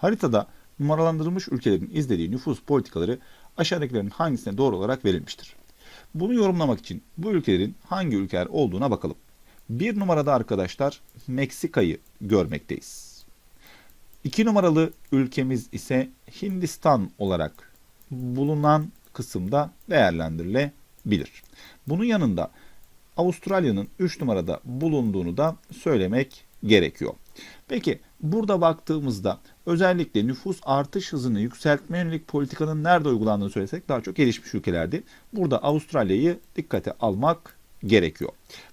Haritada numaralandırılmış ülkelerin izlediği nüfus politikaları aşağıdakilerin hangisine doğru olarak verilmiştir? Bunu yorumlamak için bu ülkelerin hangi ülkeler olduğuna bakalım. Bir numarada arkadaşlar Meksika'yı görmekteyiz. İki numaralı ülkemiz ise Hindistan olarak bulunan kısımda değerlendirilebilir. Bunun yanında Avustralya'nın 3 numarada bulunduğunu da söylemek gerekiyor. Peki burada baktığımızda özellikle nüfus artış hızını yükseltme yönelik politikanın nerede uygulandığını söylesek daha çok gelişmiş ülkelerdi. Burada Avustralya'yı dikkate almak gerekiyor.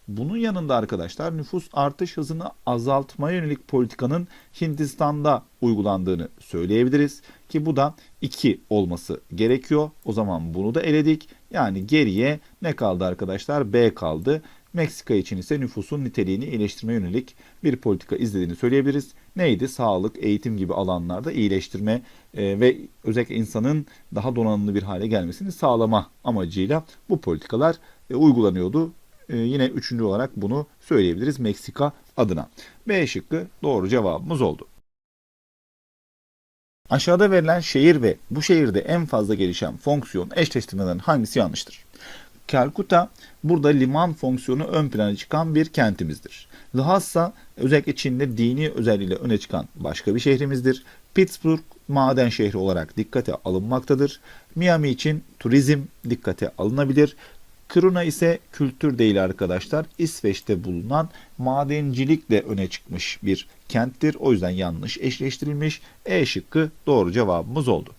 Bunun yanında arkadaşlar nüfus artış hızını azaltmaya yönelik politikanın Hindistan'da uygulandığını söyleyebiliriz ki bu da 2 olması gerekiyor. O zaman bunu da eledik. Yani geriye ne kaldı arkadaşlar? B kaldı. Meksika için ise nüfusun niteliğini iyileştirme yönelik bir politika izlediğini söyleyebiliriz. Neydi? Sağlık, eğitim gibi alanlarda iyileştirme e, ve özellikle insanın daha donanımlı bir hale gelmesini sağlama amacıyla bu politikalar e, uygulanıyordu. E, yine üçüncü olarak bunu söyleyebiliriz Meksika adına. B şıkkı doğru cevabımız oldu. Aşağıda verilen şehir ve bu şehirde en fazla gelişen fonksiyon eşleştirmelerin hangisi yanlıştır? Calcutta burada liman fonksiyonu ön plana çıkan bir kentimizdir. Lhasa özellikle Çin'de dini özelliğiyle öne çıkan başka bir şehrimizdir. Pittsburgh maden şehri olarak dikkate alınmaktadır. Miami için turizm dikkate alınabilir. Kiruna ise kültür değil arkadaşlar. İsveç'te bulunan madencilikle öne çıkmış bir kenttir. O yüzden yanlış eşleştirilmiş. E şıkkı doğru cevabımız oldu.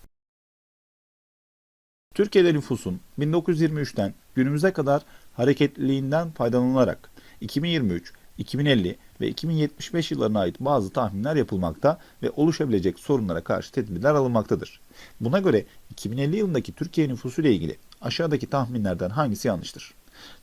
Türkiye'de nüfusun 1923'ten günümüze kadar hareketliliğinden faydalanılarak 2023, 2050 ve 2075 yıllarına ait bazı tahminler yapılmakta ve oluşabilecek sorunlara karşı tedbirler alınmaktadır. Buna göre 2050 yılındaki Türkiye nüfusu ile ilgili aşağıdaki tahminlerden hangisi yanlıştır?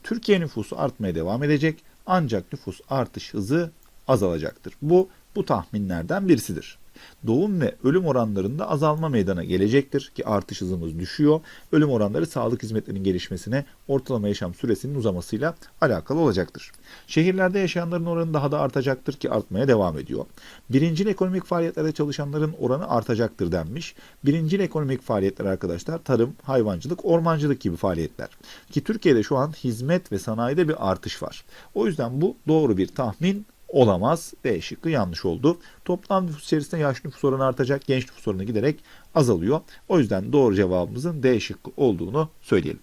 Türkiye nüfusu artmaya devam edecek ancak nüfus artış hızı azalacaktır. Bu bu tahminlerden birisidir doğum ve ölüm oranlarında azalma meydana gelecektir ki artış hızımız düşüyor. Ölüm oranları sağlık hizmetlerinin gelişmesine, ortalama yaşam süresinin uzamasıyla alakalı olacaktır. Şehirlerde yaşayanların oranı daha da artacaktır ki artmaya devam ediyor. Birincil ekonomik faaliyetlerde çalışanların oranı artacaktır denmiş. Birincil ekonomik faaliyetler arkadaşlar tarım, hayvancılık, ormancılık gibi faaliyetler. Ki Türkiye'de şu an hizmet ve sanayide bir artış var. O yüzden bu doğru bir tahmin olamaz. D şıkkı yanlış oldu. Toplam nüfus içerisinde yaş nüfus oranı artacak, genç nüfus oranı giderek azalıyor. O yüzden doğru cevabımızın D şıkkı olduğunu söyleyelim.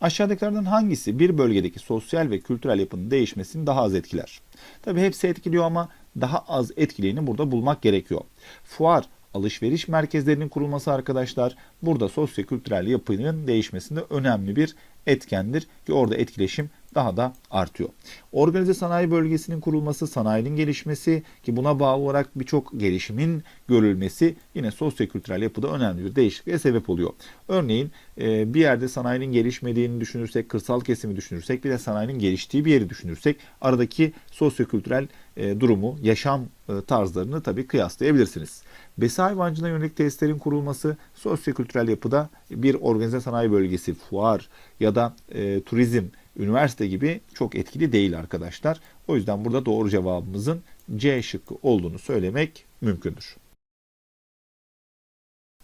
Aşağıdakilerden hangisi bir bölgedeki sosyal ve kültürel yapının değişmesini daha az etkiler? Tabii hepsi etkiliyor ama daha az etkileyeni burada bulmak gerekiyor. Fuar, alışveriş merkezlerinin kurulması arkadaşlar burada sosyo-kültürel yapının değişmesinde önemli bir etkendir ki orada etkileşim daha da artıyor. Organize sanayi bölgesinin kurulması, sanayinin gelişmesi ki buna bağlı olarak birçok gelişimin görülmesi yine sosyokültürel yapıda önemli bir değişikliğe sebep oluyor. Örneğin e, bir yerde sanayinin gelişmediğini düşünürsek, kırsal kesimi düşünürsek bir de sanayinin geliştiği bir yeri düşünürsek aradaki sosyokültürel e, durumu, yaşam e, tarzlarını tabii kıyaslayabilirsiniz. Besi hayvancılığına yönelik testlerin kurulması sosyokültürel yapıda bir organize sanayi bölgesi, fuar ya da e, turizm, üniversite gibi çok etkili değil arkadaşlar. O yüzden burada doğru cevabımızın C şıkkı olduğunu söylemek mümkündür.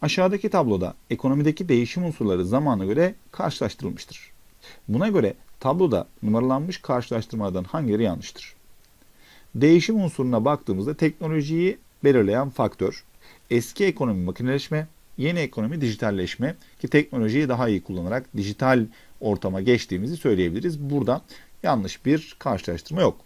Aşağıdaki tabloda ekonomideki değişim unsurları zamana göre karşılaştırılmıştır. Buna göre tabloda numaralanmış karşılaştırmalardan hangileri yanlıştır? Değişim unsuruna baktığımızda teknolojiyi belirleyen faktör, eski ekonomi makineleşme, yeni ekonomi dijitalleşme ki teknolojiyi daha iyi kullanarak dijital ortama geçtiğimizi söyleyebiliriz. Burada yanlış bir karşılaştırma yok.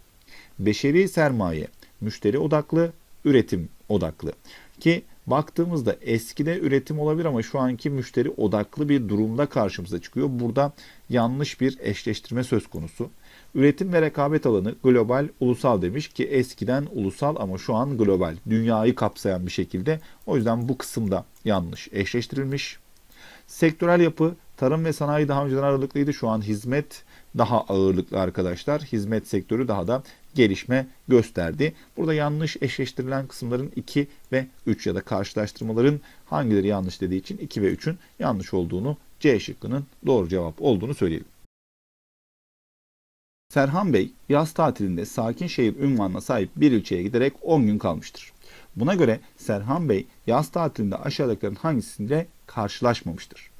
Beşeri sermaye, müşteri odaklı, üretim odaklı. Ki baktığımızda eskide üretim olabilir ama şu anki müşteri odaklı bir durumda karşımıza çıkıyor. Burada yanlış bir eşleştirme söz konusu. Üretim ve rekabet alanı global, ulusal demiş ki eskiden ulusal ama şu an global. Dünyayı kapsayan bir şekilde. O yüzden bu kısımda yanlış eşleştirilmiş. Sektörel yapı tarım ve sanayi daha önceden ağırlıklıydı. Şu an hizmet daha ağırlıklı arkadaşlar. Hizmet sektörü daha da gelişme gösterdi. Burada yanlış eşleştirilen kısımların 2 ve 3 ya da karşılaştırmaların hangileri yanlış dediği için 2 ve 3'ün yanlış olduğunu C şıkkının doğru cevap olduğunu söyleyelim. Serhan Bey yaz tatilinde sakin şehir ünvanına sahip bir ilçeye giderek 10 gün kalmıştır. Buna göre Serhan Bey yaz tatilinde aşağıdakilerin hangisiyle karşılaşmamıştır?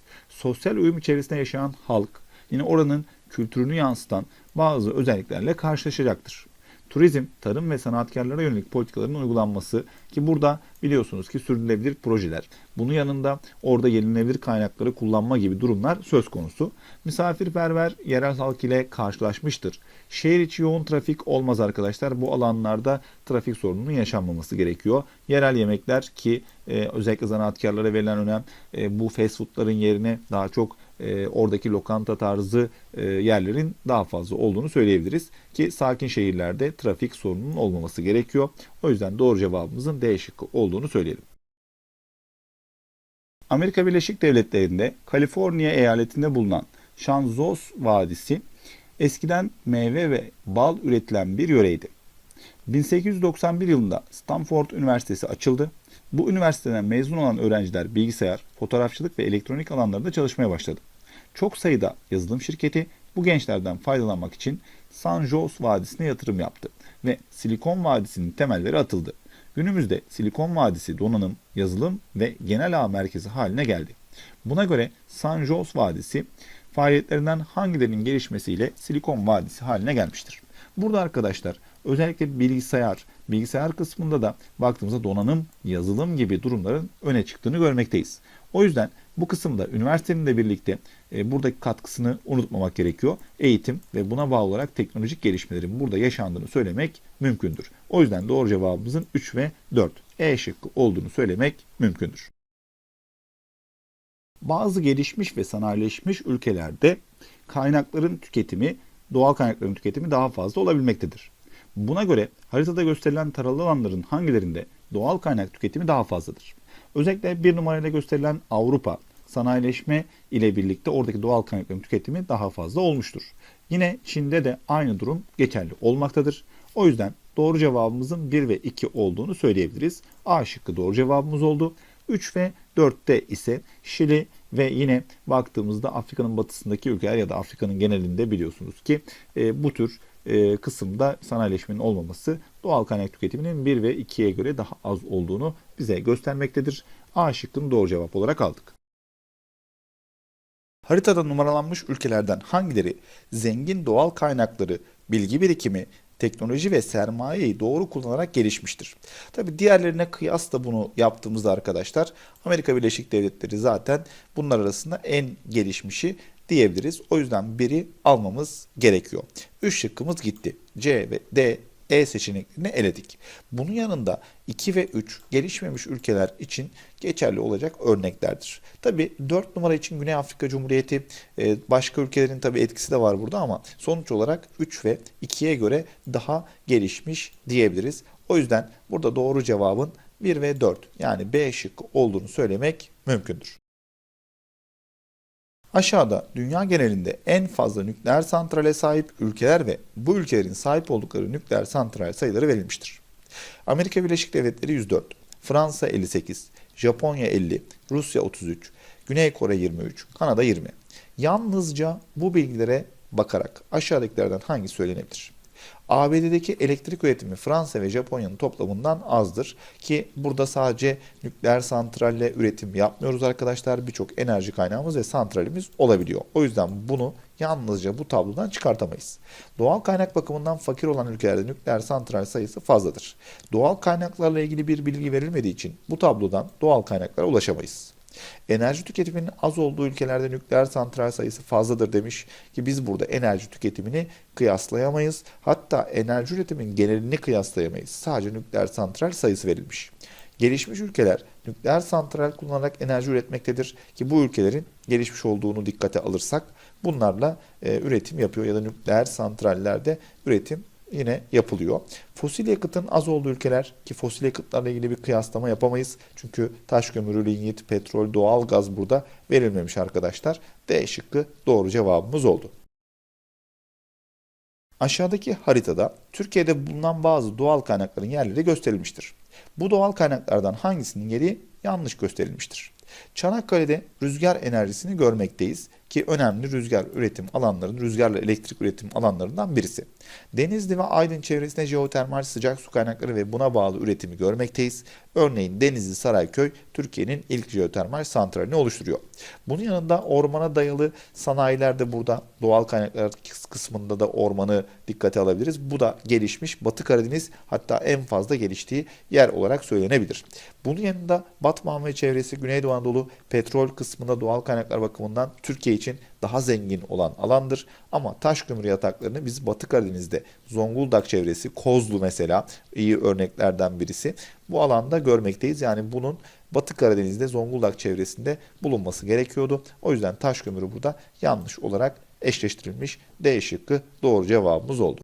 Sosyal uyum içerisinde yaşayan halk yine oranın kültürünü yansıtan bazı özelliklerle karşılaşacaktır. Turizm, tarım ve sanatkarlara yönelik politikaların uygulanması ki burada biliyorsunuz ki sürdürülebilir projeler. Bunun yanında orada yenilenebilir kaynakları kullanma gibi durumlar söz konusu. Misafirperver yerel halk ile karşılaşmıştır. Şehir içi yoğun trafik olmaz arkadaşlar. Bu alanlarda trafik sorununun yaşanmaması gerekiyor. Yerel yemekler ki e, özellikle zanaatkarlara verilen önem e, bu fast foodların yerine daha çok e, oradaki lokanta tarzı e, yerlerin daha fazla olduğunu söyleyebiliriz. Ki sakin şehirlerde trafik sorununun olmaması gerekiyor. O yüzden doğru cevabımızın D şıkkı olduğunu söyleyelim. Amerika Birleşik Devletleri'nde Kaliforniya eyaletinde bulunan Shanzos Vadisi eskiden meyve ve bal üretilen bir yöreydi. 1891 yılında Stanford Üniversitesi açıldı. Bu üniversiteden mezun olan öğrenciler bilgisayar, fotoğrafçılık ve elektronik alanlarında çalışmaya başladı. Çok sayıda yazılım şirketi bu gençlerden faydalanmak için San Jose Vadisi'ne yatırım yaptı ve Silikon Vadisi'nin temelleri atıldı. Günümüzde Silikon Vadisi donanım, yazılım ve genel ağ merkezi haline geldi. Buna göre San Jose Vadisi faaliyetlerinden hangilerinin gelişmesiyle Silikon Vadisi haline gelmiştir. Burada arkadaşlar özellikle bilgisayar, bilgisayar kısmında da baktığımızda donanım, yazılım gibi durumların öne çıktığını görmekteyiz. O yüzden bu kısımda üniversitenin de birlikte e, buradaki katkısını unutmamak gerekiyor. Eğitim ve buna bağlı olarak teknolojik gelişmelerin burada yaşandığını söylemek mümkündür. O yüzden doğru cevabımızın 3 ve 4 E şıkkı olduğunu söylemek mümkündür. Bazı gelişmiş ve sanayileşmiş ülkelerde kaynakların tüketimi, doğal kaynakların tüketimi daha fazla olabilmektedir. Buna göre haritada gösterilen taralı alanların hangilerinde doğal kaynak tüketimi daha fazladır? Özellikle bir numarayla gösterilen Avrupa sanayileşme ile birlikte oradaki doğal kaynakların tüketimi daha fazla olmuştur. Yine Çin'de de aynı durum geçerli olmaktadır. O yüzden doğru cevabımızın 1 ve 2 olduğunu söyleyebiliriz. A şıkkı doğru cevabımız oldu. 3 ve 4'te ise Şili ve yine baktığımızda Afrika'nın batısındaki ülkeler ya da Afrika'nın genelinde biliyorsunuz ki e, bu tür e, kısımda sanayileşmenin olmaması doğal kaynak tüketiminin 1 ve 2'ye göre daha az olduğunu bize göstermektedir. A şıkkını doğru cevap olarak aldık. Haritada numaralanmış ülkelerden hangileri zengin doğal kaynakları, bilgi birikimi, teknoloji ve sermayeyi doğru kullanarak gelişmiştir. Tabi diğerlerine kıyasla bunu yaptığımızda arkadaşlar Amerika Birleşik Devletleri zaten bunlar arasında en gelişmişi diyebiliriz. O yüzden biri almamız gerekiyor. 3 şıkkımız gitti. C ve D e seçeneklerini eledik. Bunun yanında 2 ve 3 gelişmemiş ülkeler için geçerli olacak örneklerdir. Tabi 4 numara için Güney Afrika Cumhuriyeti e, başka ülkelerin tabi etkisi de var burada ama sonuç olarak 3 ve 2'ye göre daha gelişmiş diyebiliriz. O yüzden burada doğru cevabın 1 ve 4 yani B şıkkı olduğunu söylemek mümkündür. Aşağıda dünya genelinde en fazla nükleer santrale sahip ülkeler ve bu ülkelerin sahip oldukları nükleer santral sayıları verilmiştir. Amerika Birleşik Devletleri 104, Fransa 58, Japonya 50, Rusya 33, Güney Kore 23, Kanada 20. Yalnızca bu bilgilere bakarak aşağıdakilerden hangi söylenebilir? ABD'deki elektrik üretimi Fransa ve Japonya'nın toplamından azdır ki burada sadece nükleer santralle üretim yapmıyoruz arkadaşlar. Birçok enerji kaynağımız ve santralimiz olabiliyor. O yüzden bunu yalnızca bu tablodan çıkartamayız. Doğal kaynak bakımından fakir olan ülkelerde nükleer santral sayısı fazladır. Doğal kaynaklarla ilgili bir bilgi verilmediği için bu tablodan doğal kaynaklara ulaşamayız. Enerji tüketiminin az olduğu ülkelerde nükleer santral sayısı fazladır demiş ki biz burada enerji tüketimini kıyaslayamayız. Hatta enerji üretimin genelini kıyaslayamayız. Sadece nükleer santral sayısı verilmiş. Gelişmiş ülkeler nükleer santral kullanarak enerji üretmektedir ki bu ülkelerin gelişmiş olduğunu dikkate alırsak bunlarla e, üretim yapıyor ya da nükleer santrallerde üretim yine yapılıyor. Fosil yakıtın az olduğu ülkeler ki fosil yakıtlarla ilgili bir kıyaslama yapamayız. Çünkü taş kömürü, lignit, petrol, doğal gaz burada verilmemiş arkadaşlar. D şıkkı doğru cevabımız oldu. Aşağıdaki haritada Türkiye'de bulunan bazı doğal kaynakların yerleri gösterilmiştir. Bu doğal kaynaklardan hangisinin yeri yanlış gösterilmiştir? Çanakkale'de rüzgar enerjisini görmekteyiz ki önemli rüzgar üretim alanlarının, rüzgarla elektrik üretim alanlarından birisi. Denizli ve Aydın çevresinde jeotermal sıcak su kaynakları ve buna bağlı üretimi görmekteyiz. Örneğin Denizli Sarayköy Türkiye'nin ilk jeotermal santralini oluşturuyor. Bunun yanında ormana dayalı sanayiler de burada doğal kaynaklar kısmında da ormanı dikkate alabiliriz. Bu da gelişmiş Batı Karadeniz hatta en fazla geliştiği yer olarak söylenebilir. Bunun yanında Batman ve çevresi Güneydoğu Anadolu petrol kısmında doğal kaynaklar bakımından Türkiye için daha zengin olan alandır. Ama taş kömür yataklarını biz Batı Karadeniz'de Zonguldak çevresi, Kozlu mesela iyi örneklerden birisi. Bu alanda görmekteyiz. Yani bunun Batı Karadeniz'de Zonguldak çevresinde bulunması gerekiyordu. O yüzden taş kömürü burada yanlış olarak eşleştirilmiş. D şıkkı doğru cevabımız oldu.